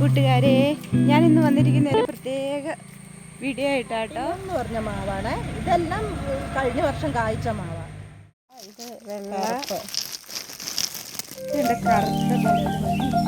കൂട്ടുകാരെ ഞാൻ ഇന്ന് വന്നിരിക്കുന്ന ഒരു പ്രത്യേക വീഡിയോ ആയിട്ടാട്ടോ. എന്ന് പറഞ്ഞ മാവാണ്. ഇതെല്ലാം കഴിഞ്ഞ വർഷം കായ്ച്ച മാവാണ് ഇത് വെള്ള. കറുത്ത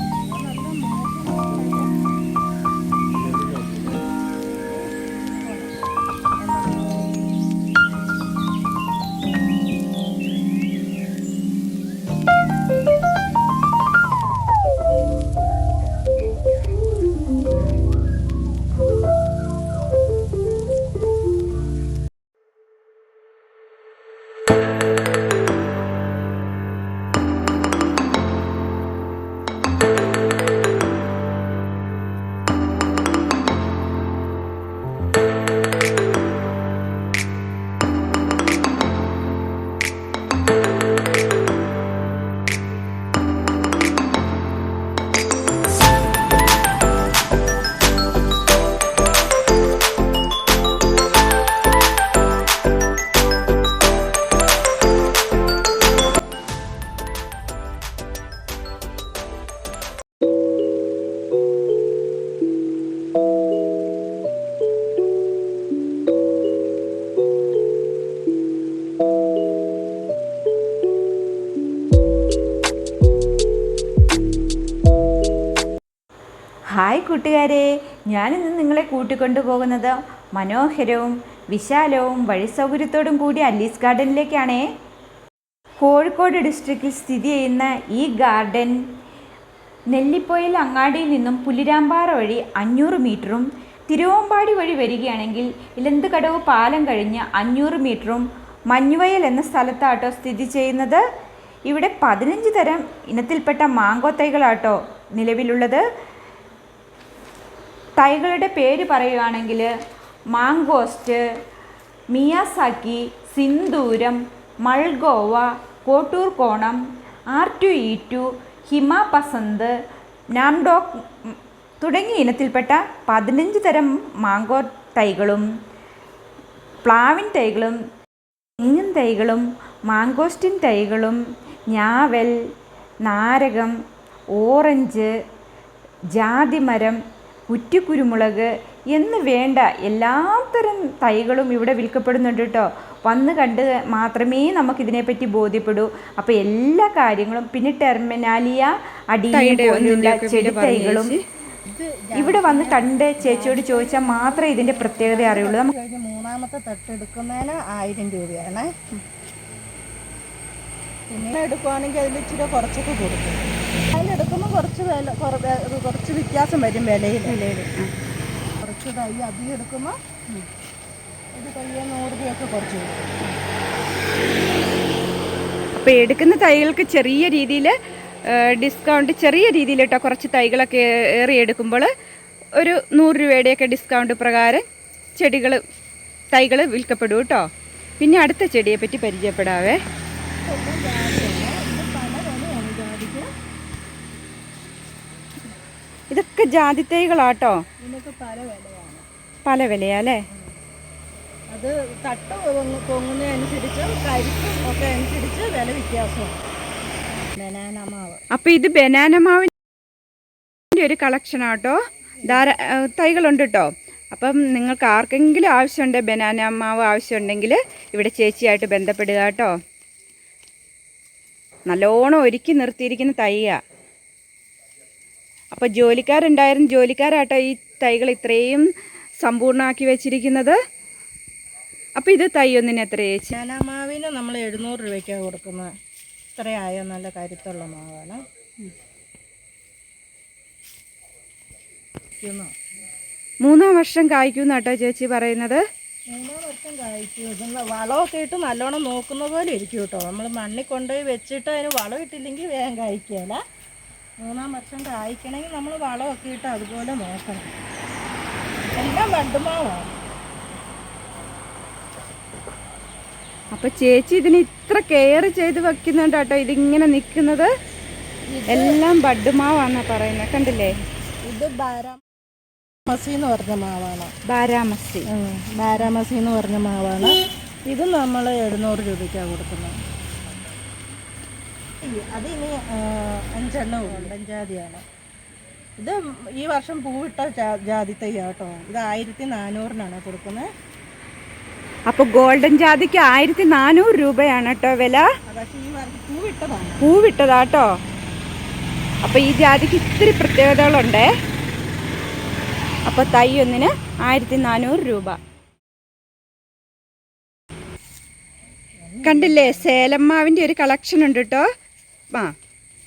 ഹായ് കൂട്ടുകാരെ. ഞാനിന്ന് നിങ്ങളെ കൂട്ടിക്കൊണ്ടു പോകുന്നത് മനോഹരവും വിശാലവും വഴി സൗകര്യത്തോടും കൂടിയ അല്ലീസ് ഗാർഡനിലേക്കാണേ. കോഴിക്കോട് ഡിസ്ട്രിക്റ്റിൽ സ്ഥിതി ചെയ്യുന്ന ഈ ഗാർഡൻ നെല്ലിപ്പൊയിൽ അങ്ങാടിയിൽ നിന്നും പുലിരാമ്പാറ വഴി അഞ്ഞൂറ് മീറ്ററും തിരുവമ്പാടി വഴി വരികയാണെങ്കിൽ ഇലന്തുകടവ് പാലം കഴിഞ്ഞ് അഞ്ഞൂറ് മീറ്ററും മഞ്ഞുവയൽ എന്ന സ്ഥലത്താട്ടോ സ്ഥിതി ചെയ്യുന്നത്. ഇവിടെ പതിനഞ്ച് തരം ഇനത്തിൽപ്പെട്ട മാങ്കോ തൈകളാട്ടോ നിലവിലുള്ളത്. തൈകളുടെ പേര് പറയുകയാണെങ്കിൽ മാങ്കോസ്റ്റ് Miyazaki Sindhooram Malgova Kottoor Konam R two E two Hima Pasand Nam Doc തുടങ്ങിയ ഇനത്തിൽപ്പെട്ട പതിനഞ്ച് തരം മാങ്കോ തൈകളും പ്ലാവിൻ തൈകളും തെങ്ങിൻ തൈകളും മാങ്കോസ്റ്റിൻ തൈകളും ഞാവൽ നാരകം ഓറഞ്ച് ജാതിമരം കുറ്റിക്കുരുമുളക് എന്ന് വേണ്ട എല്ലാത്തരം തൈകളും ഇവിടെ വിൽക്കപ്പെടുന്നുണ്ട് കേട്ടോ. വന്ന് കണ്ട് മാത്രമേ നമുക്കിതിനെപ്പറ്റി ബോധ്യപ്പെടൂ. അപ്പോൾ എല്ലാ കാര്യങ്ങളും പിന്നെ ടെർമിനാലിയ അടിയിൽ ചെടി തൈകളും ഇവിടെ വന്ന് കണ്ട് ചേച്ചിയോട് ചോദിച്ചാൽ മാത്രമേ ഇതിന്റെ പ്രത്യേകത അറിയുള്ളൂ. നമുക്ക് മൂന്നാമത്തെ തട്ടെടുക്കുന്നതിന് ആയിരം രൂപയാണ്. പിന്നെ എടുക്കുവാണെങ്കിൽ അതിൽ ഇച്ചിരി കുറച്ചൊക്കെ കൊടുക്കും. അതിലെടുക്കുമ്പോൾ കുറച്ച് വില കുറ- കുറച്ച് വ്യത്യാസം വരും വിലയിൽ. കുറച്ച് തൈ അധികം എടുക്കുമ്പോൾ ഇത് തയ്യ നൂറ് രൂപയൊക്കെ കുറച്ച് അപ്പോൾ എടുക്കുന്ന തൈകൾക്ക് ചെറിയ രീതിയിൽ ഡിസ്കൗണ്ട് ചെറിയ രീതിയിൽ കേട്ടോ കുറച്ച് തൈകളൊക്കെ ഏറി എടുക്കുമ്പോൾ ഒരു നൂറ് രൂപയുടെയൊക്കെ ഡിസ്കൗണ്ട് പ്രകാരം ചെടികൾ തൈകൾ വിൽക്കപ്പെടും കേട്ടോ പിന്നെ അടുത്ത ചെടിയെ പറ്റി പരിചയപ്പെടാവേ ഇതെല്ലാം ജാതിയാണ് ഇത് പല വിലയാണ് ജാതിക്ക് ഇതൊക്കെ ജാതി തൈകളാട്ടോ പല വിലയാ വിലയാല്ലേ? അത് തട്ട് പൊങ്ങുന്നതനുസരിച്ച് കരിക്കും ഒക്കെ അനുസരിച്ച് വില വ്യത്യാസമാണ്. ബനാന മാവ്. അപ്പോൾ ഇത് ബനാന മാവിന്റെ ഒരു കളക്ഷൻ ആട്ടോ. ധാരാ തൈകളുണ്ട് കേട്ടോ അപ്പം നിങ്ങൾക്ക് ആർക്കെങ്കിലും ആവശ്യമുണ്ട് ബനാന മാവ് ആവശ്യമുണ്ടെങ്കിൽ ഇവിടെ ചേച്ചിയായിട്ട് ബന്ധപ്പെടുക കേട്ടോ നല്ലോണം ഒരുക്കി നിർത്തിയിരിക്കുന്ന തൈയാ. അപ്പോൾ ജോലിക്കാരുണ്ടായിരുന്നു ജോലിക്കാരാട്ടോ ഈ തൈകൾ ഇത്രയും സമ്പൂർണമാക്കി വെച്ചിരിക്കുന്നത്. അപ്പോൾ ഇത് തൈ ഒന്നിന് എത്ര ചേച്ചി? ചനാമാവിന് നമ്മൾ എഴുന്നൂറ് രൂപയ്ക്കാണ് കൊടുക്കുന്നത് ഇത്രയായോ നല്ല കരുത്തുള്ള മാവാണ്. മൂന്നാം വർഷം കായ്ക്കും കേട്ടോ ചേച്ചി പറയുന്നത്. മൂന്നാം വർഷം കായ്ക്കും. വളമൊക്കെ ഇട്ട് നല്ലോണം നോക്കുന്ന പോലെ ഇരിക്കും കേട്ടോ നമ്മൾ മണ്ണിൽ കൊണ്ടുപോയി വെച്ചിട്ട് അതിന് വളം ഇട്ടില്ലെങ്കിൽ വേഗം കായ്ക്കുകയില്ല മൂന്നാം വർഷം കായ്ക്കണമെങ്കിൽ നമ്മൾ വളമൊക്കെ ഇട്ട് അതുപോലെ നോക്കണം. എല്ലാം വണ്ടുമാവാണ് അപ്പൊ ചേച്ചി ഇതിന് ഇത്ര കെയർ ചെയ്ത് വെക്കുന്നുണ്ട് കേട്ടോ. ഇതിങ്ങനെ നിൽക്കുന്നത്. എല്ലാം ബഡ്മാവാന്നാ പറയുന്നത് കണ്ടില്ലേ? ഇത് ബാരാമസി എന്ന് പറഞ്ഞ മാവാണ്. ബാരാമസി. ബാരാമസിന്ന് ബാരാമസി എന്ന് പറഞ്ഞ മാവാണ്. ഇത് നമ്മൾ എഴുന്നൂറ് രൂപയ്ക്കാണ് കൊടുക്കുന്നത്. അത് ഇനി ആ, അഞ്ചെണ്ണം അഞ്ചാതിയാണ് ഇത് ഈ വർഷം പൂവിട്ട ജാതി തൈ കേട്ടോ ഇത് ആയിരത്തി നാനൂറിനാണ് കൊടുക്കുന്നത്. അപ്പോൾ ഗോൾഡൻ ജാതിക്ക് ആയിരത്തി നാനൂറ് രൂപയാണ് കേട്ടോ വില? പൂവിട്ടതാട്ടോ. അപ്പോൾ ഈ ജാതിക്ക് ഇത്തിരി പ്രത്യേകതകളുണ്ട്. അപ്പോൾ തൈ ഒന്നിന് ആയിരത്തി നാനൂറ് രൂപ. കണ്ടില്ലേ സേലമ്മാവിന്റെ ഒരു കളക്ഷൻ ഉണ്ട് കേട്ടോ ആ.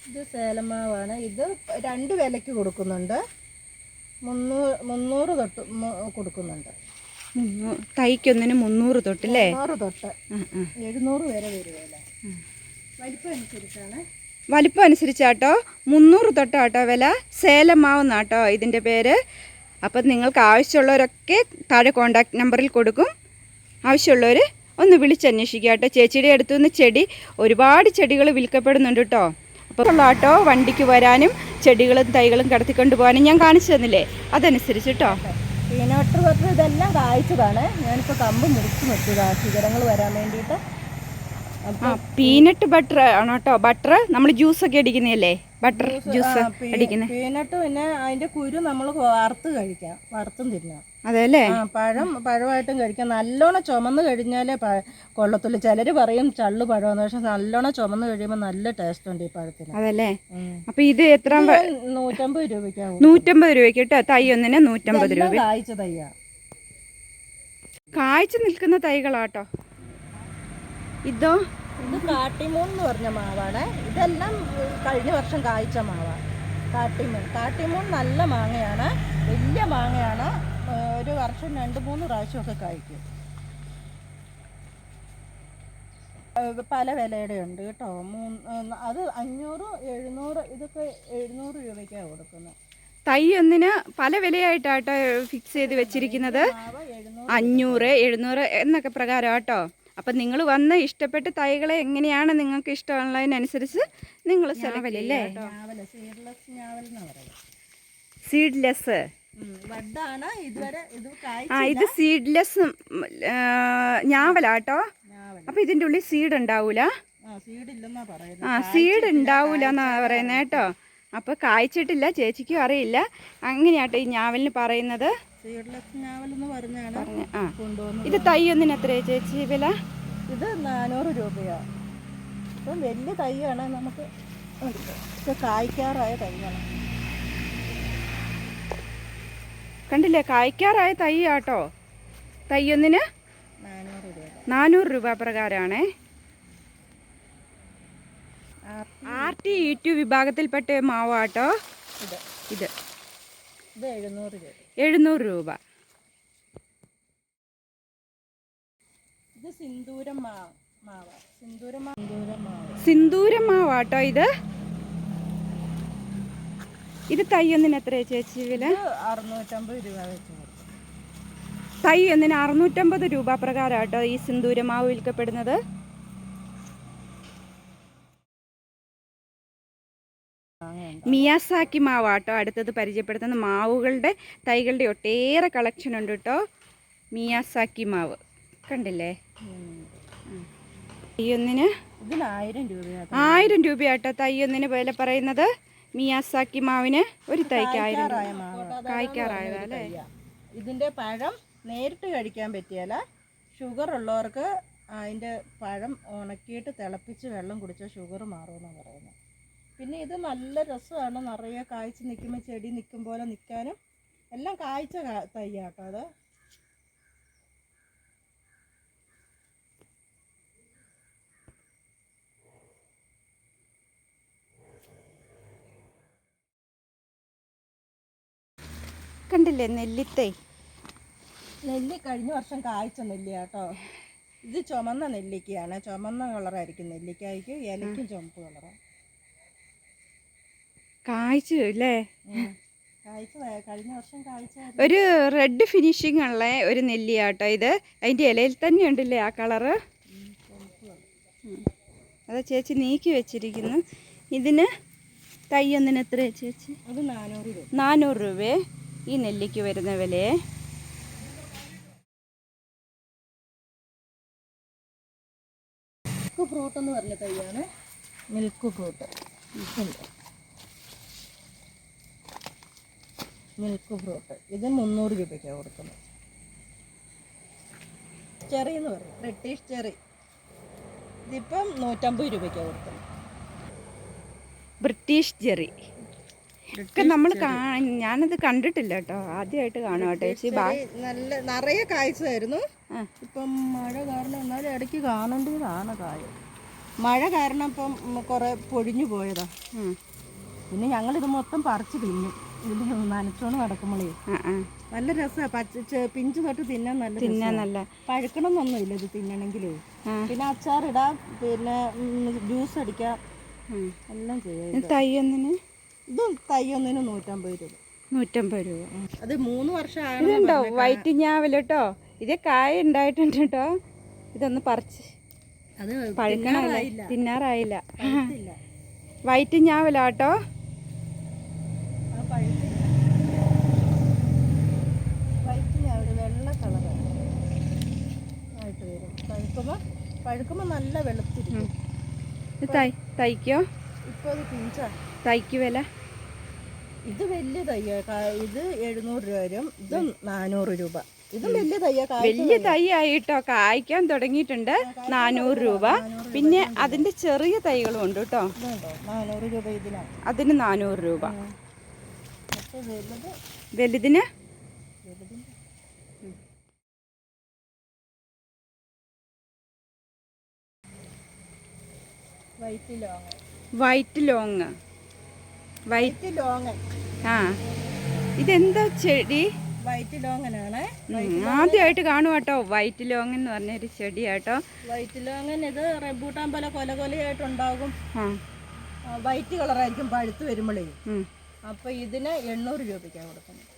ഇത് സേലമാവാണ്. ഇത് രണ്ട് വിലയ്ക്ക് കൊടുക്കുന്നുണ്ട്. മുന്നൂറ് മുന്നൂറ് തൊട്ട് കൊടുക്കുന്നുണ്ട്. തൈക്കൊന്നിന് മുന്നൂറ് തൊട്ട് ആ, ആ. എഴുന്നൂറ് വരെ വരുമല്ല വലിപ്പം അനുസരിച്ചാണ് വലിപ്പം അനുസരിച്ചാട്ടോ മുന്നൂറ് തൊട്ടാട്ടോ വില. സേലമാവുന്നാട്ടോ ഇതിന്റെ പേര്. അപ്പം നിങ്ങൾക്ക് ആവശ്യമുള്ളവരൊക്കെ താഴെ കോണ്ടാക്ട് നമ്പറിൽ കൊടുക്കും. ആവശ്യമുള്ളവർ ഒന്ന് വിളിച്ചന്വേഷിക്കുക കേട്ടോ. ചേച്ചിയുടെ അടുത്തു നിന്ന് ചെടി ഒരുപാട് ചെടികൾ വിൽക്കപ്പെടുന്നുണ്ട് കേട്ടോ. അപ്പോൾ ഉള്ള ആട്ടോ വണ്ടിക്ക് വരാനും ചെടികളും തൈകളും കടത്തിക്കൊണ്ട് പോകാനും ഞാൻ കാണിച്ചു തന്നില്ലേ? അതനുസരിച്ച് കേട്ടോ. പീനട്ട് ബട്ടർ ഇതെല്ലാം കായ്ച്ചതാണ്. ഞാനിപ്പോൾ കമ്പ് മുറിച്ച് നിർത്തിയതാണ് ശിഖരങ്ങൾ വരാൻ വേണ്ടിയിട്ട്. ആ പീനട്ട് ബട്ടർ ആണോ കേട്ടോ. ബട്ടർ നമ്മൾ ജ്യൂസൊക്കെ അടിക്കുന്നതല്ലേ? ബട്ടർ ജ്യൂസ് അടിക്കുന്നത് പീനട്ട് പിന്നെ അതിന്റെ കുരു നമ്മൾ വറുത്ത് കഴിക്കാം. വറുത്തും തിന്നാം. അതെല്ലേ പഴം പഴമായിട്ടും കഴിക്കാം. നല്ലോണം ചുമന്ന് കഴിഞ്ഞാലേ കൊള്ളത്തുള്ളൂ. ചിലർ പറയും ചള്ളു പഴമെന്ന്. പക്ഷെ നല്ലോണം ചുമന്ന് കഴിയുമ്പോൾ നല്ല ടേസ്റ്റ് ഉണ്ട് ഈ പഴത്തിന്. അതല്ലേ. അപ്പൊ ഇത് എത്ര നൂറ്റമ്പത് രൂപയ്ക്കാവും നൂറ്റമ്പത് രൂപയ്ക്ക് കേട്ടോ. തൈ ഒന്നിന് നൂറ്റമ്പത് രൂപ. കായ്ച്ച തയ്യാ കായ്ച്ചു നിൽക്കുന്ന തൈകളാട്ടോ. ഇതോ ഇത് കാട്ടിമൂൺ എന്ന് പറഞ്ഞ മാവാണ്. ഇതെല്ലാം കഴിഞ്ഞ വർഷം കായ്ച്ച മാവാണ് കാട്ടിമൂൺ. കാട്ടിമൂൺ നല്ല മാങ്ങയാണ്. വലിയ മാങ്ങയാണ്. ഒരു വർഷം രണ്ട് മൂന്ന് പ്രാവശ്യമൊക്കെ കായ്ക്കും. പല വിലയുടെ ഉണ്ട് കേട്ടോ. മൂന്ന് അത് അഞ്ഞൂറ് എഴുന്നൂറ് ഇതൊക്കെ എഴുന്നൂറ് രൂപയ്ക്കാണ് കൊടുക്കുന്നത്. തൈ ഒന്നിന് പല വിലയായിട്ടാട്ടോ ഫിക്സ് ചെയ്ത് വെച്ചിരിക്കുന്നത്. മാവ് അഞ്ഞൂറ് എഴുന്നൂറ് എന്നൊക്കെ പ്രകാരം കേട്ടോ അപ്പം നിങ്ങൾ വന്ന് ഇഷ്ടപ്പെട്ട് തൈകളെ എങ്ങനെയാണ് നിങ്ങൾക്ക് ഇഷ്ടമുള്ളതിനനുസരിച്ച് നിങ്ങൾ സെലവല്ലേ ഞാവൽ സീഡ്ലെസ് ആ ഇത് സീഡ്ലെസ് ഞാവലാട്ടോ അപ്പം ഇതിന്റെ ഉള്ളിൽ സീഡ് ഉണ്ടാവൂല? ആ സീഡ് ഉണ്ടാവൂല എന്നാ പറയുന്നത് കേട്ടോ. അപ്പോൾ കായ്ച്ചിട്ടില്ല ചേച്ചിക്കും അറിയില്ല. അങ്ങനെയാട്ടോ ഈ ഞാവലിന് പറയുന്നത്. ഇത് തൈ ഒന്നിന് എത്രയാണ് ചേച്ചി വില? ഇത് നാനൂറ് രൂപയാണ് ഇപ്പം വലിയ തൈയാണ്. നമുക്ക് കായ്ക്കാറായ തൈയാണ്. കണ്ടില്ലേ കായ്ക്കാറായ തൈ ആട്ടോ തൈ ഒന്നിന് നാനൂറ് രൂപ. പ്രകാരമാണേ ആർ ടി ഇ ടു വിഭാഗത്തിൽപ്പെട്ട മാവാട്ടോ. ഇത്. ഇത്. എഴുന്നൂറ് രൂപ. എഴുന്നൂറ് രൂപ. ഇത് സിന്ദൂരം മാവ്. സിന്ദൂരം മാവാട്ടോ ഇത്. ഇത് തൈ ഒന്നിന് എത്രയാ ചേച്ചി വില? അറുന്നൂറ്റമ്പത് രൂപ വെച്ച് തൈ ഒന്നിന് അറുന്നൂറ്റമ്പത് രൂപ പ്രകാരമാട്ടോ ഈ സിന്ദൂരമാവ് വിൽക്കപ്പെടുന്നത്. മിയാസാക്കി മാവാട്ടോ. അടുത്തത് പരിചയപ്പെടുത്തുന്ന മാവുകളുടെ തൈകളുടെ ഒട്ടേറെ കളക്ഷൻ ഉണ്ട് കേട്ടോ മിയാസാക്കി മാവ്. കണ്ടില്ലേ? തയ്യൊന്നിന് ആയിരം രൂപ ആയിരം രൂപയാട്ടോ തൈ ഒന്നിന് വില പറയുന്നത്. മിയാസാക്കി മാവിന് ഒരു തൈക്ക് ആയിരം കായ്ക്കാറായതല്ലേ ഇതിന്റെ പഴം നേരിട്ട് കഴിക്കാൻ പറ്റിയാല ഷുഗർ ഉള്ളവർക്ക് അതിന്റെ പഴം ഉണക്കിയിട്ട് തിളപ്പിച്ച് വെള്ളം കുടിച്ചാൽ ഷുഗർ മാറുമെന്നാണ് പറയുന്നത്. പിന്നെ ഇത് നല്ല രസമാണ്. നിറയെ കായ്ച്ച് നിൽക്കുമ്പോൾ ചെടി നിൽക്കും പോലെ നിൽക്കാനും. എല്ലാം കായ്ച്ച തയ്യാട്ടോ അത്. കണ്ടില്ലേ നെല്ലിത്തൈ? നെല്ലി കഴിഞ്ഞ വർഷം കായ്ച്ച നെല്ലിയാട്ടോ. ഇത് ചുമന്ന നെല്ലിക്കയാണ്. ചുമന്ന കളറായിരിക്കും നെല്ലിക്കായ്ക്ക്. ഇലയ്ക്കും ചുമപ്പ് കളറാണ് കായ്ച്ചു അല്ലേ ഒരു റെഡ് ഫിനിഷിംഗ് ഉള്ള ഒരു നെല്ലിയാട്ടോ ഇത്. അതിന്റെ ഇലയിൽ തന്നെ ഉണ്ടല്ലേ ആ കളറ് അത് ചേച്ചി നീക്കി വെച്ചിരിക്കുന്നു. ഇതിന് തൈ ഒന്നിന് എത്രയാ ചേച്ചി? അത് നാനൂറ് രൂപ. നാനൂറ് രൂപയെ ഈ നെല്ലിക്ക് വരുന്ന വിലയെ ഫ്രൂട്ട് എന്ന് പറഞ്ഞ തൈയാണ്. Milk fruit milk fruit. ഇത് മുന്നൂറ് രൂപയ്ക്കാണ് കൊടുക്കുന്നത്. ചെറി എന്ന് പറയും. British cherry. ഇതിപ്പം നൂറ്റമ്പത് രൂപയ്ക്കാണ് കൊടുക്കുന്നത്. British cherry. ഒക്കെ നമ്മൾ ഞാനത് കണ്ടിട്ടില്ല കേട്ടോ. ആദ്യമായിട്ട് കാണും കേട്ടോ ചേച്ചി. നല്ല നിറയെ കായ്ച്ചതായിരുന്നു. ഇപ്പം മഴ കാരണം എന്നാലും ഇടയ്ക്ക് കാണേണ്ടതാണ് കായ. മഴ കാരണം ഇപ്പം കുറേ പൊഴിഞ്ഞു പോയതാ. പിന്നെ ഞങ്ങളിത് മൊത്തം പറിച്ച് തിന്നും നനച്ചോണ്ട് ആ നല്ല രസമാണ് പച്ച പിഞ്ച് തൊട്ട് തിന്നാൻ നല്ല തിന്നാൻ. നല്ല. പഴുക്കണമെന്നൊന്നുമില്ല ഇത് തിന്നണമെങ്കിലേ. പിന്നെ അച്ചാറിടാം പിന്നെ ജ്യൂസ് അടിക്കാം. എല്ലാം ചെയ്യാം തൈ ഒന്നിന്? ഇതും തൈ ഒന്നിന് നൂറ്റമ്പത് രൂപ. നൂറ്റമ്പത് രൂപ. അത് മൂന്ന് വർഷമാണ് ഇതുണ്ടോ? വൈറ്റ് ഞാവൽ കേട്ടോ ഇതേ കായ ഉണ്ടായിട്ടുണ്ട് കേട്ടോ ഇതൊന്ന് പറിച്ച്. അത്. തിന്നാറായില്ല. വൈറ്റ് ഞാവലാട്ടോ ആ പഴുത്തില്ല വൈറ്റ് ഞാൻ ഒരു വെള്ള കളറാണ് ആയിട്ട് വരും പഴുക്കുമ്പോൾ പഴുക്കുമ്പോൾ നല്ല വെളുത്തിരിക്കും. ഇത് തൈ തൈക്കോ? ഇപ്പോൾ അത് പിഞ്ചാ തൈക്ക് വില? ഇത് വലിയ തയ്യ ഇത് എഴുന്നൂറ് രൂപ വരും. ഇത് നാനൂറ് രൂപ. ഇതും വലിയ തയ്യ വലിയ തൈ ആയിട്ടോ കായ്ക്കാൻ തുടങ്ങിയിട്ടുണ്ട്. നാനൂറ് രൂപ. പിന്നെ അതിന്റെ ചെറിയ തൈകളും ഉണ്ട് കേട്ടോ. അതിന് നാനൂറ് രൂപ. വലുതിന് white long white long white long ആ. ഇതെന്താ ചെടി? വൈറ്റ് ലോങ്ങനാണ് ആദ്യമായിട്ട് കാണും കേട്ടോ വൈറ്റ് ലോങ് എന്ന് പറഞ്ഞ ഒരു ചെടി ചെടിയാട്ടോ വൈറ്റ് ലോങ്ങൻ ഇത് റെബൂട്ടാൻ പോലെ കൊല കൊലയായിട്ടുണ്ടാകും വൈറ്റ് കളറായിരിക്കും പഴുത്ത് വരുമ്പോഴേ അപ്പൊ ഇതിന് എണ്ണൂറ് രൂപയ്ക്കാണ് കൊടുക്കുന്നത്.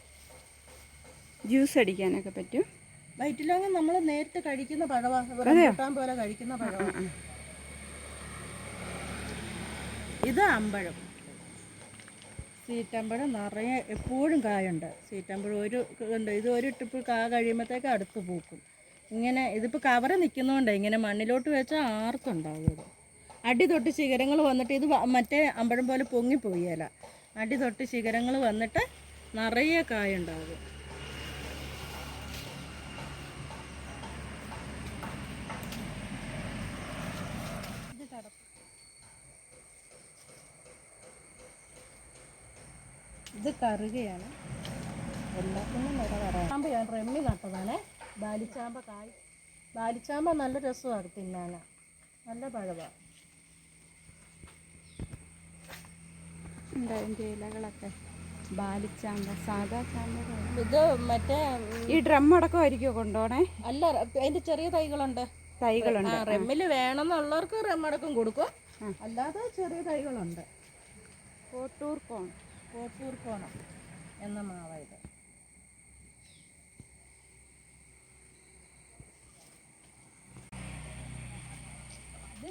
ജ്യൂസ് അടിക്കാനൊക്കെ പറ്റും. വൈറ്റ് ലോങ്ങൻ നമ്മൾ നേരിട്ട് കഴിക്കുന്ന പഴവാ. റെബൂട്ടാൻ പോലെ കഴിക്കുന്ന പഴവാ. ഇത് അമ്പഴം. സീറ്റമ്പഴം നിറയെ എപ്പോഴും കായുണ്ട്. സീറ്റമ്പഴം ഒരു ഉണ്ട് ഇത് ഒരു ട്രിപ്പ് കാ കഴിയുമ്പോഴത്തേക്ക് അടുത്ത് പൂക്കും. ഇങ്ങനെ ഇതിപ്പോൾ കവറ് നിൽക്കുന്നതുകൊണ്ട് ഇങ്ങനെ മണ്ണിലോട്ട് വെച്ചാൽ ആർക്കുണ്ടാവും ഇത് അടി തൊട്ട് ശിഖരങ്ങൾ വന്നിട്ട് ഇത് മറ്റേ അമ്പഴം പോലെ പൊങ്ങിപ്പോയല അടി തൊട്ട് ശിഖരങ്ങൾ വന്നിട്ട് നിറയെ കായുണ്ടാകും ഇത് കറുകയാണ്. എല്ലാത്തിനും വില പറയാം ചാമ്പ ഞാൻ റെമ്മി നട്ടതാണേ. ബാലിച്ചാമ്പ കായ്. ബാലിച്ചാമ്പ നല്ല രസമാണ് തിന്നാൻ. നല്ല പഴമാണ് അതിന്റെ ഇലകളൊക്കെ? ബാലിച്ചാമ്പ സാധാ ചാമ്പ ഇത് മറ്റേ ഈ ഡ്രം അടക്കം അടക്കമായിരിക്കുമോ കൊണ്ടുപോണേ? അല്ല അതിന്റെ ചെറിയ തൈകളുണ്ട്. തൈകളുണ്ട്. റെമ്മിൽ വേണമെന്നുള്ളവർക്ക് റെമ്മടക്കം കൊടുക്കും. അല്ലാതെ ചെറിയ തൈകളുണ്ട്. കോട്ടൂർ കോൺ കോട്ടൂർ കോണം എന്ന മാവ ഇത്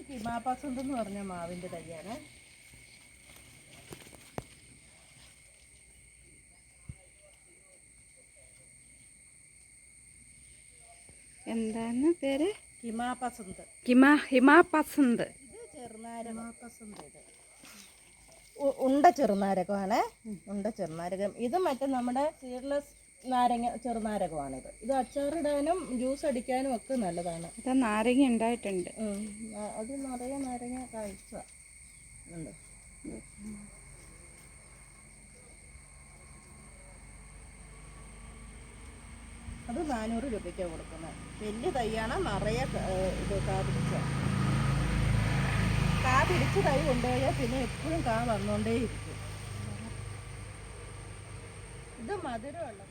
ഹിമാപസന്ത് എന്ന് പറഞ്ഞ മാവിന്റെ തൈയാണ്. എന്താണ് പേര്? ഹിമാപസന്ത് ഹിമാ ഹിമാപസന്ത്. ഇത് ചെറുനാരകം ഹിമാപസന്ത് ഇത്. ഉണ്ട ചെറുനാരകമാണ്. ഉണ്ട ചെറുനാരകം. ഇത് മറ്റേ നമ്മുടെ സീഡ്ലെസ് നാരങ്ങ ചെറുനാരകമാണിത്. ഇത് അച്ചാറിടാനും ജ്യൂസ് അടിക്കാനും ഒക്കെ നല്ലതാണ്. ഇത് നാരങ്ങ ഉണ്ടായിട്ടുണ്ട്. അത് നിറയെ നാരങ്ങ കഴിച്ച ഉണ്ട്. അത് നാനൂറ് രൂപയ്ക്കാണ് കൊടുക്കുന്നത്. വലിയ തൈയാണ് നിറയെ ഇത് കാ പിടിച്ച കാ പിടിച്ച് തൈ കൊണ്ടുപോയാൽ പിന്നെ എപ്പോഴും കാ വന്നുകൊണ്ടേയിരിക്കും ഇത് മധുരമുള്ള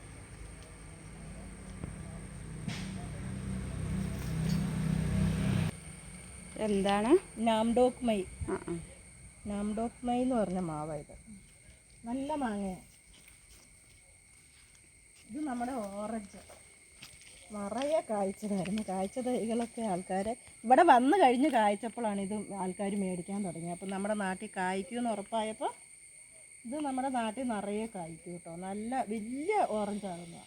എന്താണ്? നാംഡോക് മൈ നാംഡോക് മൈ എന്ന് പറഞ്ഞ മാവ ഇത്. നല്ല മാങ്ങയാണ്. ഇത് നമ്മുടെ ഓറഞ്ച്. നിറയെ കായ്ച്ചതായിരുന്നു കായ്ച്ച തൈകളൊക്കെ ആൾക്കാർ ഇവിടെ വന്ന് കഴിഞ്ഞ് കായ്ച്ചപ്പോഴാണ് ഇത് ആൾക്കാർ മേടിക്കാൻ തുടങ്ങിയത്. അപ്പം നമ്മുടെ നാട്ടിൽ കായ്ക്കുമെന്ന് ഉറപ്പായപ്പോൾ ഇത് നമ്മുടെ നാട്ടിൽ നിറയെ കായ്ക്കും കേട്ടോ. നല്ല വലിയ ഓറഞ്ചാണെന്ന്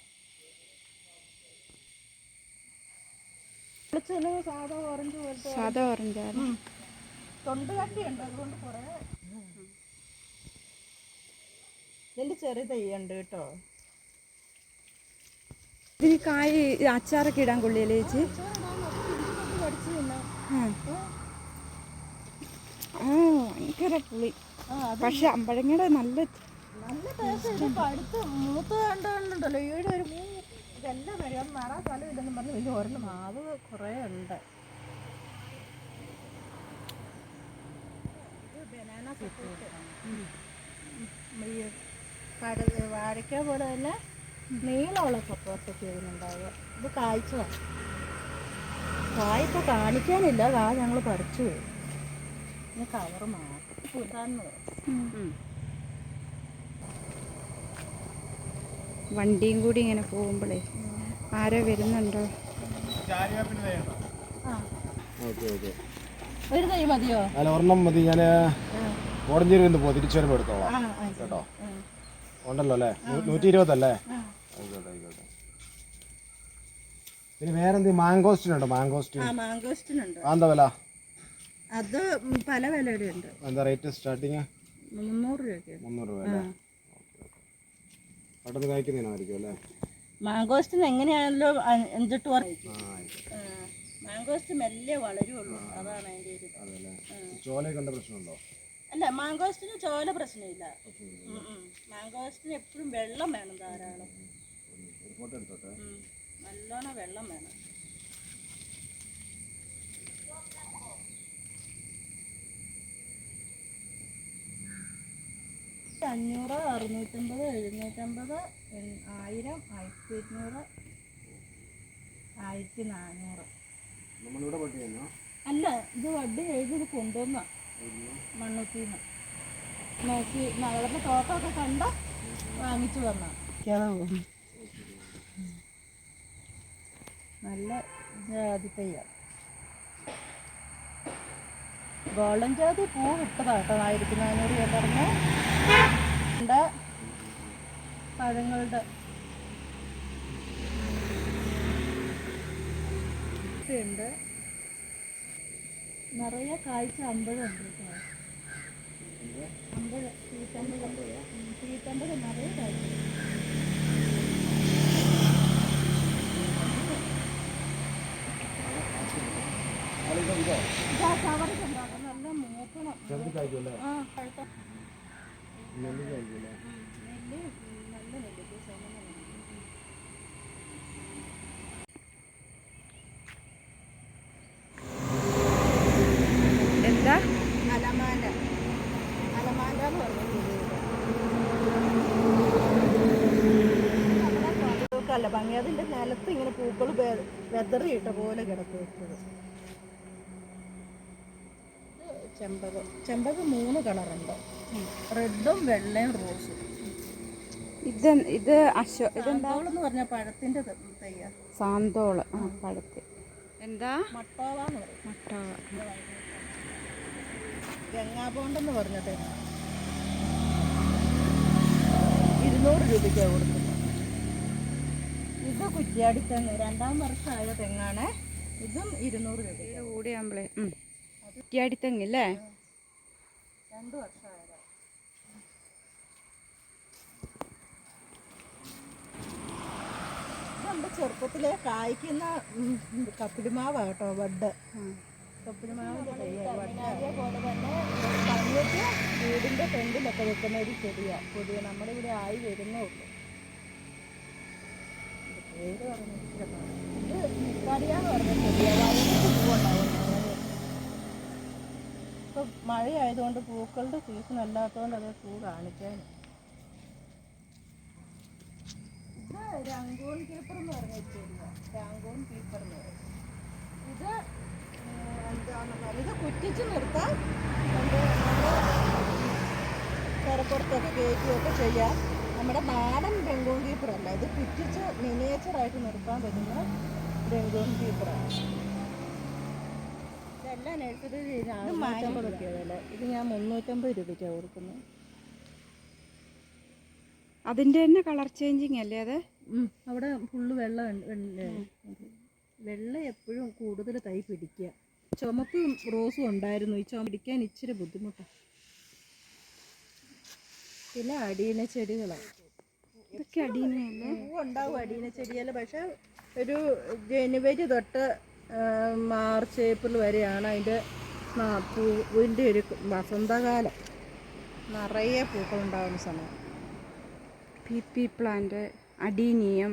വിളിച്ചാലും സാധാ ഓറഞ്ച് പോലത്തെ സാധാ ഓറഞ്ചാണ് തൊണ്ട് കട്ടിയുണ്ട് അതുകൊണ്ട് കുറേ ഇതിന്റെ ചെറിയ തൈ ഉണ്ട് കേട്ടോ. ഇതിന് കായ് അച്ചാറൊക്കെ ഇടാൻ കൊള്ളിയല്ലേ ചേച്ചി ആ ഭയങ്കര പുളി പക്ഷെ അമ്പഴങ്ങയുടെ നല്ല നല്ല പോലെ തന്നെ നീളമുള്ള സപ്പോർട്ടൊക്കെ ഇതിനുണ്ടാവുക ഇത് കായ്ച്ചതാണ് കായ ഇപ്പോൾ കാണിക്കാനില്ല. കാ ഞങ്ങൾ പറിച്ചു പോയി. ഇനി കവറ് മാറ്റി പുതാന്ന് വണ്ടിയും കൂടി ഇങ്ങനെ പോകുമ്പോഴേ ആരോ വരുന്നുണ്ടോ? ആ. Okay okay. ഒരു തൈ മതിയോ? അല്ല ഒരെണ്ണം മതി. ഞാൻ കോടഞ്ചേരി നിന്ന് പോ തിരിച്ചു വരുമ്പോൾ എടുത്തോളാം. കേട്ടോ. ഉണ്ടല്ലോ അല്ലേ? നൂറ്റി ഇരുപതല്ലേ? പിന്നെ വേറെ എന്ത് മാംഗോസ്റ്റിൻ ഉണ്ടോ മാംഗോസ്റ്റിൻ ആ മാങ്കോസ്റ്റിനുണ്ട്. എന്താ വില? അത് പല വിലയുടെ ഉണ്ട് എന്താ റേറ്റ് സ്റ്റാർട്ടിങ്? മുന്നൂറ് രൂപയ്ക്ക് മുന്നൂറ് രൂപ അല്ലേ? പെട്ടെന്ന് കഴിക്കുന്നതിനായിരിക്കും അല്ലേ? മാങ്കോസ്റ്റിന് എങ്ങനെയാണല്ലോ അഞ്ചെട്ട് വർഷം മാങ്കോസ്റ്റ് മെല്ലെ വളരുള്ളൂ. അതാണ് അതിന്റെ ഒരു ചോലയൊക്കെ ഉണ്ട് പ്രശ്നമുണ്ടോ? അല്ല മാങ്കോസ്റ്റിന് ചോല പ്രശ്നമില്ല. മാങ്കോസ്റ്റിന് എപ്പോഴും വെള്ളം വേണം ധാരാളം. ഫോട്ടോ എടുത്തോട്ടെ. നല്ലോണം വെള്ളം വേണം. അഞ്ഞൂറ് അറുന്നൂറ്റമ്പത് എഴുന്നൂറ്റമ്പത് ആയിരം ആയിരത്തി ഇരുന്നൂറ് ആയിരത്തി നാനൂറ് അല്ല ഇത് വണ്ടി എഴുതി കൊണ്ടുവന്ന. മണ്ണുത്തിന്ന്. നോക്കി അവരുടെ തോട്ടമൊക്കെ കണ്ട വാങ്ങിച്ചു വന്ന നല്ല ജാതി തയ്യാണ് ഗോൾഡൻ ജാതി പൂ വിട്ടതാ കേട്ടോ. ആയിരത്തി നാനൂറ് ഞാൻ പറഞ്ഞ്. പഴങ്ങളുടെ. ഉണ്ട്. നിറയെ കാഴ്ച അമ്പഴമുണ്ട് കേട്ടോ. അമ്പഴം തീറ്റമ്പഴം തീറ്റമ്പഴം നിറയെ കായ്ച്ചു ഇതാ കവറിൽ ഉണ്ടാകും നല്ല മൂക്കണം ചെറുതിക്കായിരിക്കും അല്ലേ ആ പഴുത്ത നെല്ലിക്കായിരിക്കും അല്ലേ നെല്ല് നല്ല നെല്ല് ചുമന്ന നെല്ല് എന്താ? അലമാല അലമാല എന്ന് പറഞ്ഞ അല്ല ഭംഗി. അതിന്റെ നിലത്ത് ഇങ്ങനെ പൂക്കൾ വെതറിയിട്ട പോലെ കിടക്കും ചെമ്പകം. ചെമ്പകം മൂന്ന് കളറുണ്ട്. റെഡും വെള്ളയും റോസും. ഇത് ഇത് അശോ ഇതെന്താന്ന് പറഞ്ഞ പഴത്തിന്റെ തയ്യ. സാന്തോൾ ആ പഴത്ത്. എന്താ? മട്ടോളാന്ന് പറയും. മട്ടോള. ഗംഗാബോണ്ടെന്ന് പറഞ്ഞ തെങ്ങ് ഇരുന്നൂറ് രൂപയ്ക്കാണ് കൊടുക്കുന്നത് ഇത് കുറ്റിയാടി തെങ്ങ് രണ്ടാം വർഷമായ തെങ്ങാണ്. ഇതും ഇരുന്നൂറ് രൂപയ്ക്ക്. കൂടിയാകുമ്പളേ കുറ്റിയാടിത്തെങ്ങില്ലേ രണ്ട് വർഷമായത്. നമ്മുടെ ചെറുപ്പത്തിലെ കായ്ക്കുന്ന ഉം, കപ്പിലിമാവാ കേട്ടോ ബഡ് ബഡ് പോലെ തന്നെ പണിയൊക്കെ വീടിന്റെ ഫ്രണ്ടിലൊക്കെ വെക്കുന്ന ഒരു ചെടിയാ. പൊതുവെ നമ്മുടെ ഇവിടെ ആയി വരുന്നേ ഉള്ളൂ. പേര് പറഞ്ഞിട്ടില്ല ഇത് നിക്കാടിയാന്ന് പറഞ്ഞ ചെടിയാ വൈകിട്ട് പൂവുണ്ടാവും ഇപ്പൊ മഴയായതുകൊണ്ട് പൂക്കളുടെ സീസൺ അല്ലാത്തതുകൊണ്ട് അത് പൂ കാണിക്കാൻ. ഇത് രംഗൂൺ എന്ന് പറഞ്ഞ ഒരു ചെടിയാ രംഗൂൺ കീപ്പർ എന്ന് പറയും. ഇത് ഉം, എന്താണെന്ന് പറയുക ഇത് കുറ്റിച്ച് നിർത്താം കരപ്പുറത്തൊക്കെ കയറ്റുകയൊക്കെ ചെയ്യാം. നമ്മുടെ നാടൻ രംഗൂൺ കീപ്പർ അല്ല ഇത് കുറ്റിച്ച് മിനിയേച്ചറായിട്ട് നിർത്താൻ പറ്റുന്ന രംഗൂൺ കീപ്പറാണ് നാനൂറ്റമ്പതൊക്കെയാണ് ഇത് ഞാൻ മുന്നൂറ്റമ്പത് രൂപയ്ക്കാണ് കൊടുക്കുന്നത് അതിന്റെ തന്നെ കളർ ചേഞ്ചിങ് അല്ലേ അത്? അവിടെ ഫുള്ള് വെള്ളം വെള്ളം എപ്പോഴും കൂടുതൽ തൈ പിടിക്കുക. ചുമപ്പ് റോസും ഉണ്ടായിരുന്നു. ഈ ചുമ പിടിക്കാൻ ഇച്ചിരി ബുദ്ധിമുട്ടാണ് പിന്നെ അടീന ചെടികളാണ് ഇതൊക്കെ അടീനയല്ലേ? പൂവുണ്ടാവും അടീന ചെടിയല്ല. പക്ഷെ ഒരു ജനുവരി തൊട്ട് മാർച്ച് ഏപ്രിൽ വരെയാണ് അതിന്റെ പൂവിന്റെ ഒരു വസന്തകാലം. നിറയെ പൂക്കളുണ്ടാകുന്ന സമയം. പി പി പ്ലാന്റ് അടീനിയം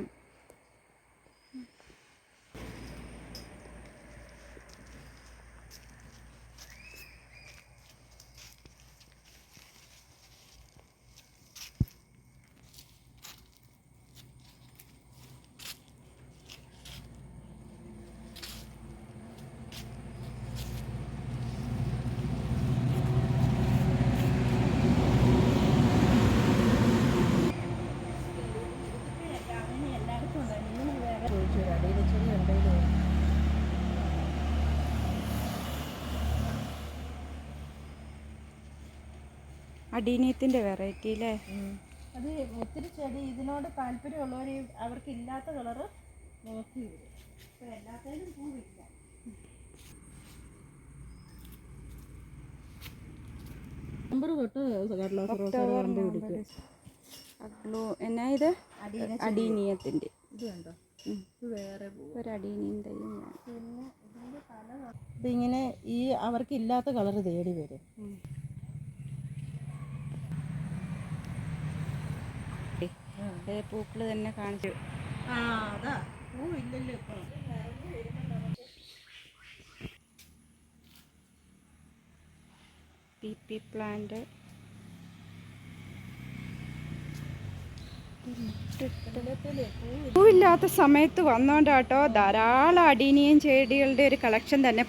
എല്ലായിടത്തും ഉണ്ട് നിങ്ങൾ വേറെ ചോദിച്ചു അടീന ചെടി ഉണ്ടെങ്കിലും അടീനിയത്തിന്റെ വെറൈറ്റി അല്ലേ അത് ഒത്തിരി ചെടി ഇതിനോട് താല്പര്യമുള്ളവർ അവർക്ക് ഇല്ലാത്ത കളറ് നോക്കി വരും ഇപ്പം എല്ലാത്തിനും പൂവില്ല നമ്പർ തൊട്ട് കടലാസ് റോസ് കണ്ടുപിടിക്കും അഗ്ലോ എന്നാ ഇത്? അടീന അടീനിയത്തിന്റെ ഇത് കണ്ടോ? ഇത് വേറെ തൈയും പിന്നെ ഇതിങ്ങനെ ഈ അവർക്ക് ഇല്ലാത്ത കളർ തേടി വരും. പൂക്കൾ തന്നെ കാണിച്ചു. ആ അതാ. പൂ ഇല്ലല്ലോ ഇപ്പം. P P plant. പൂവില്ലാത്ത സമയത്ത് വന്നോണ്ടാട്ടോ ധാരാളം അടീനിയം ചെടികളുടെ ഒരു കളക്ഷൻ തന്നെ.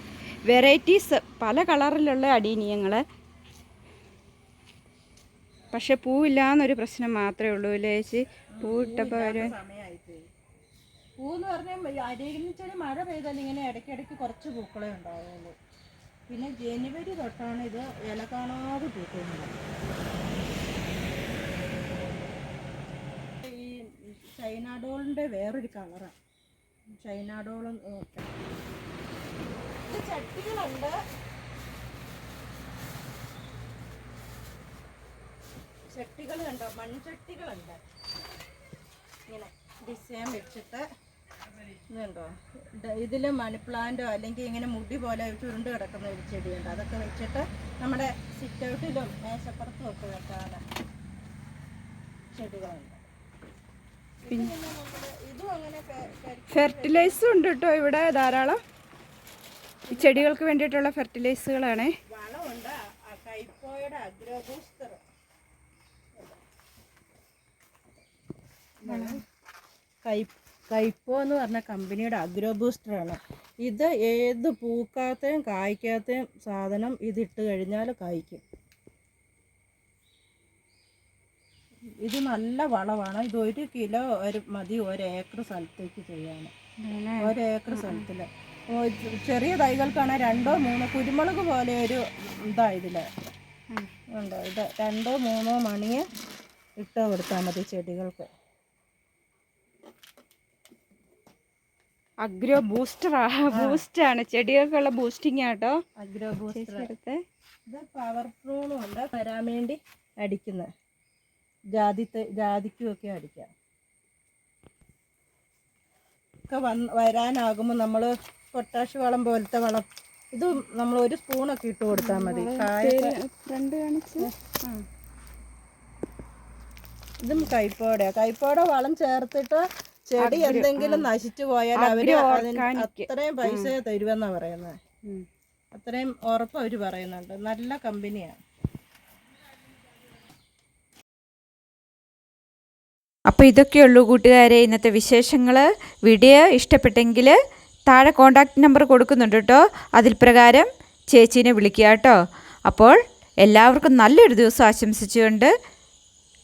വെറൈറ്റീസ് പല കളറിലുള്ള അടീനിയങ്ങൾ പക്ഷെ പൂവില്ലാന്നൊരു പ്രശ്നം മാത്രമേ ഉള്ളൂ അല്ലേ ചേച്ചി? പൂവിട്ടപ്പോൾ ഇട്ടപ്പോ സമയമായിപ്പോയി പൂന്ന് പറഞ്ഞാൽ അരയിൽ മഴ പെയ്താൽ ഇങ്ങനെ ഇടയ്ക്കിടയ്ക്ക് കുറച്ച് പൂക്കളേ ഉണ്ടാവുള്ളൂ. പിന്നെ ജനുവരി തൊട്ടാണ് ഇത് ഇല കാണാതെ പൂക്കുന്നത്. ഈ ചൈനാഡോളിന്റെ വേറൊരു കളറാണ് ചൈനാഡോളും ഇത് ചട്ടികളുണ്ട്. ചട്ടികൾ കണ്ടോ? മൺചട്ടികളുണ്ട് ഇങ്ങനെ ഡിസൈൻ വെച്ചിട്ട് ഇതുണ്ടോ ഇതിൽ മണി പ്ലാന്റോ അല്ലെങ്കിൽ ഇങ്ങനെ മുടി പോലെ ചുരുണ്ട് കിടക്കുന്ന ഒരു ചെടിയുണ്ട്. അതൊക്കെ വെച്ചിട്ട് നമ്മുടെ സിറ്റൗട്ടിലും മേശപ്പുറത്തും ഒക്കെ വെക്കാൻ ചെടികളുണ്ട്. ഫെർട്ടിലൈസും ഉണ്ട് കേട്ടോ ഇവിടെ ധാരാളം. ഈ ചെടികൾക്ക് വേണ്ടിയിട്ടുള്ള ഫെർട്ടിലൈസുകളാണേ വളമുണ്ട്. കൈപ്പോയുടെ അഗ്രോ ബൂസ്റ്റർ കൈ കൈപ്പോ എന്ന് പറഞ്ഞ കമ്പനിയുടെ അഗ്രോ ബൂസ്റ്ററാണ് ഇത് ഏത് പൂക്കാത്തയും കായ്ക്കാത്തയും സാധനം ഇതിട്ട് കഴിഞ്ഞാൽ കായ്ക്കും. ഇത് നല്ല വളമാണ് ഇത് ഒരു കിലോ ഒരു മതി ഒരു ഏക്കർ സ്ഥലത്തേക്ക് ചെയ്യാൻ ഒരു ഏക്കർ സ്ഥലത്തിൽ ചെറിയ തൈകൾക്കാണ് രണ്ടോ മൂന്നോ കുരുമുളക് പോലെ ഒരു ഇതാ ഇതിൽ ഉണ്ടോ? ഇത് രണ്ടോ മൂന്നോ മണിയെ ഇട്ട് കൊടുത്താൽ മതി ചെടികൾക്ക്. അഗ്രോ ബൂസ്റ്റർ ബൂസ്റ്ററാ ആണ് ചെടികൾക്കുള്ള ബൂസ്റ്റിംഗ് ആട്ടോ. അഗ്രോ ബൂസ്റ്റർ ഇത് പവർ പ്രൂണും ഉണ്ട്. വരാൻ വേണ്ടി അടിക്കുന്ന. ജാതി ത- ജാതിക്കും ഒക്കെ അടിക്കാം. ഒക്കെ വന്ന് വരാനാകുമ്പോൾ നമ്മൾ പൊട്ടാഷ് വളം പോലത്തെ വളം. ഇത് നമ്മൾ ഒരു സ്പൂണൊക്കെ ഇട്ട് കൊടുത്താൽ മതി. ഫ്രണ്ട് കാണിച്ച്. ഇതും കൈപ്പോടെയാണ് കൈപ്പോടെ വളം ചേർത്തിട്ട് ചെടി എന്തെങ്കിലും നശിച്ചു പോയാൽ അവർ അത്രയും പൈസ തരുമെന്നാ പറയുന്നത്. അത്രയും ഉറപ്പ് അവർ പറയുന്നുണ്ട്. നല്ല കമ്പനിയാണ്. അപ്പോൾ ഇതൊക്കെയുള്ളൂ കൂട്ടുകാരെ ഇന്നത്തെ വിശേഷങ്ങൾ വീഡിയോ ഇഷ്ടപ്പെട്ടെങ്കിൽ താഴെ കോണ്ടാക്ട് നമ്പർ കൊടുക്കുന്നുണ്ട് കേട്ടോ അതിൽ പ്രകാരം ചേച്ചീനെ വിളിക്കുക കേട്ടോ അപ്പോൾ എല്ലാവർക്കും നല്ലൊരു ദിവസം ആശംസിച്ചുകൊണ്ട്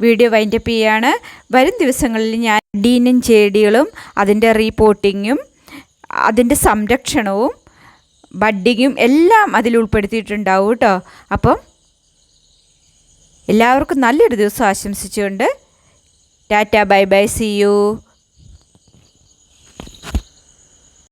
വീഡിയോ വൈൻഡപ്പ് ചെയ്യാണ്. വരും ദിവസങ്ങളിൽ ഞാൻ ഡീനും ചേടികളും അതിന്റെ റീപോർട്ടിങ്ങും അതിന്റെ സംരക്ഷണവും ബഡ്ഡിങ്ങും എല്ലാം അതിൽ ഉൾപ്പെടുത്തിയിട്ടുണ്ടാവും കേട്ടോ. അപ്പം എല്ലാവർക്കും നല്ലൊരു ദിവസം ആശംസിച്ചുകൊണ്ട് tata bye bye see you